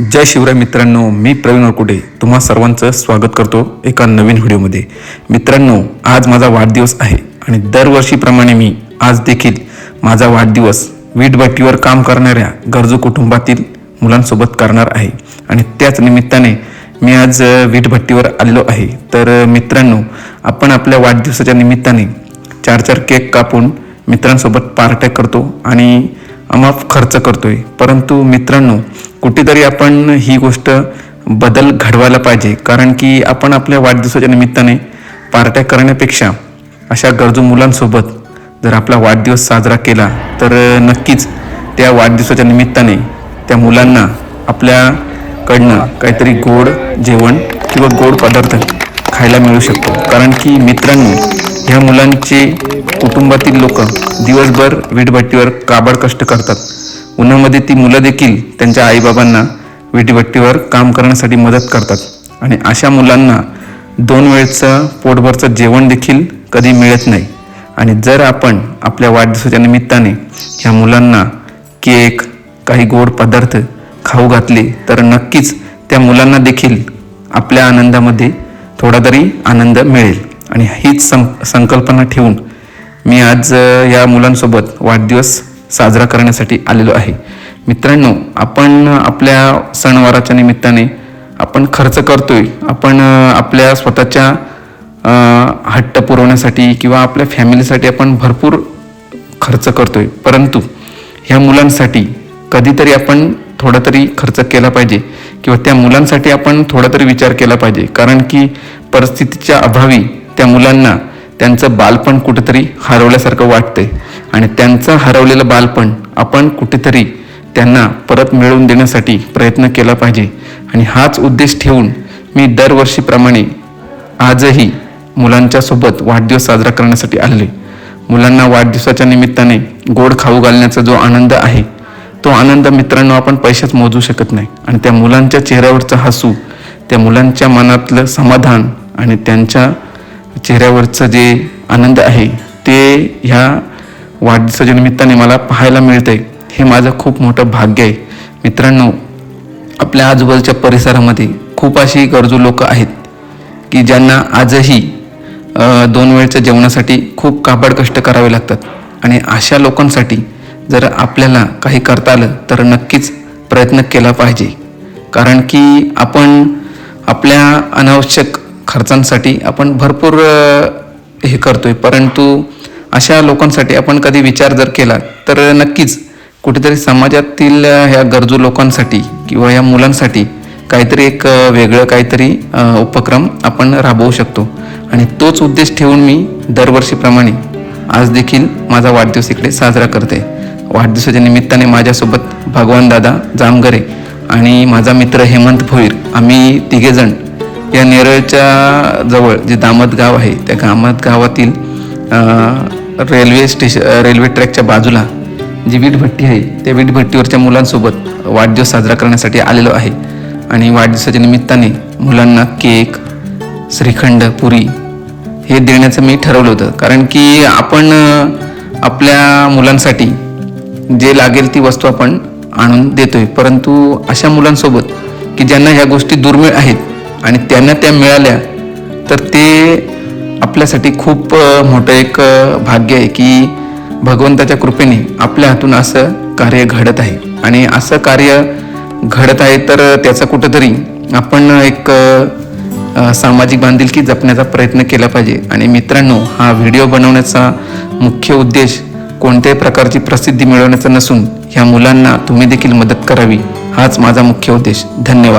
जय शिवराय मित्रांनो मी प्रवीण वरकुटे तुम्हा सर्वांचं स्वागत करतो एका नवीन व्हिडिओमध्ये. मित्रांनो आज माझा वाढदिवस आहे आणि दरवर्षीप्रमाणे मी आज देखील माझा वाढदिवस वीटभट्टीवर काम करणाऱ्या गरजू कुटुंबातील मुलांसोबत करणार आहे. आणि त्याच निमित्ताने मी आज वीटभट्टीवर आलेलो आहे. तर मित्रांनो आपण आपल्या वाढदिवसाच्या निमित्ताने चार चार केक कापून मित्रांसोबत पार्ट्या करतो आणि अमाप खर्च करतोय. परंतु मित्रांनो कुठेतरी आपण ही गोष्ट बदल घडवायला पाहिजे. कारण की आपण आपल्या वाढदिवसाच्या निमित्ताने पार्ट्या करण्यापेक्षा अशा गरजू मुलांसोबत जर आपला वाढदिवस साजरा केला तर नक्कीच त्या वाढदिवसाच्या निमित्ताने त्या मुलांना आपल्याकडनं काहीतरी गोड जेवण किंवा गोड पदार्थ खायला मिळू शकतो. कारण की मित्रांनो ह्या मुलांचे कुटुंबातील लोक दिवसभर वीटभट्टीवर काबड कष्ट करतात. उन्हामध्ये ती मुलं देखील त्यांच्या आईबाबांना विटीभट्टीवर काम करण्यासाठी मदत करतात. आणि अशा मुलांना दोन वेळचं पोटभरचं जेवण देखील कधी मिळत नाही. आणि जर आपण आपल्या वाढदिवसाच्या निमित्ताने ह्या मुलांना केक काही गोड पदार्थ खाऊ घातले तर नक्कीच त्या मुलांना देखील आपल्या आनंदामध्ये थोडा तरी आनंद मिळेल. आणि हीच सं संकल्पना ठेवून मी आज या मुलांसोबत वाढदिवस साजरा करण्यासाठी आलेलो आहे. मित्रांनो आपण आपल्या सणवाराच्या निमित्ताने आपण खर्च करतोय. आपण आपल्या स्वतःच्या हट्ट पुरवण्यासाठी किंवा आपल्या फॅमिलीसाठी आपण भरपूर खर्च करतोय. परंतु ह्या मुलांसाठी कधीतरी आपण थोडा तरी खर्च केला पाहिजे किंवा त्या मुलांसाठी आपण थोडा तरी विचार केला पाहिजे. कारण की परिस्थितीच्या अभावी त्या मुलांना त्यांचं बालपण कुठेतरी हरवल्यासारखं वाटतंय. आणि त्यांचं हरवलेलं बालपण आपण कुठेतरी त्यांना परत मिळवून देण्यासाठी प्रयत्न केला पाहिजे. आणि हाच उद्देश ठेवून मी दरवर्षीप्रमाणे आजही मुलांच्या सोबत वाढदिवस साजरा करण्यासाठी आले मुलांना वाढदिवसाच्या निमित्ताने गोड खाऊ घालण्याचा जो आनंद आहे तो आनंद मित्रांनो आपण पैशात मोजू शकत नाही. आणि त्या मुलांच्या चेहऱ्यावरचं हसू त्या मुलांच्या मनातलं समाधान आणि त्यांच्या चेहऱ्यावरचं जे आनंद आहे ते ह्या वाढदिवसाच्या निमित्ताने मला पाहायला मिळतंय. हे माझं खूप मोठं भाग्य आहे. मित्रांनो आपल्या आजूबाजूच्या परिसरामध्ये खूप अशी गरजू लोक आहेत की ज्यांना आजही दोन वेळच्या जेवणासाठी खूप काबाड कष्ट करावे लागतात. आणि अशा लोकांसाठी जर आपल्याला काही करता आलं तर नक्कीच प्रयत्न केला पाहिजे. कारण की आपण आपल्या अनावश्यक खर्चांसाठी आपण भरपूर हे हे करतोय. परंतु अशा लोकांसाठी आपण कधी विचार जर केला तर नक्कीच कुठेतरी समाजातील ह्या गरजू लोकांसाठी किंवा या मुलांसाठी काहीतरी एक वेगळं काहीतरी उपक्रम आपण राबवू शकतो. आणि तोच उद्देश ठेवून मी दरवर्षीप्रमाणे आज देखील माझा वाढदिवस इकडे साजरा करते. वाढदिवसाच्या निमित्ताने माझ्यासोबत भगवान दादा जामगरे आणि माझा मित्र हेमंत भोईर आम्ही तिघेजण या नेरळच्या जवळ जे दामत गाव आहे त्या दामत गावातील रेल्वे स्टेशन रेल्वे ट्रॅकच्या बाजूला जी वीटभट्टी आहे त्या वीटभट्टीवरच्या मुलांसोबत वाढदिवस साजरा करण्यासाठी आलेलो आहे. आणि वाढदिवसाच्या निमित्ताने मुलांना केक श्रीखंड पुरी हे देण्याचं मी ठरवलं होतं. कारण की आपण आपल्या मुलांसाठी जे लागेल ती वस्तू आपण आणून देतोय. परंतु अशा मुलांसोबत की ज्यांना ह्या गोष्टी दुर्मिळ आहेत आणि त्यांना त्या मिळाल्या तर ते आपल्यासाठी खूप मोठं एक भाग्य आहे की भगवंताच्या कृपेने आपल्या हातून असं कार्य घडत आहे. आणि असं कार्य घडत आहे तर त्याचा कुठंतरी आपण एक सामाजिक बांधिलकी जपण्याचा प्रयत्न केला पाहिजे. आणि मित्रांनो हा व्हिडिओ बनवण्याचा मुख्य उद्देश कोणत्याही प्रकारची प्रसिद्धी मिळवण्याचा नसून ह्या मुलांना तुम्ही देखील मदत करावी. हाच माझा मुख्य उद्देश. धन्यवाद.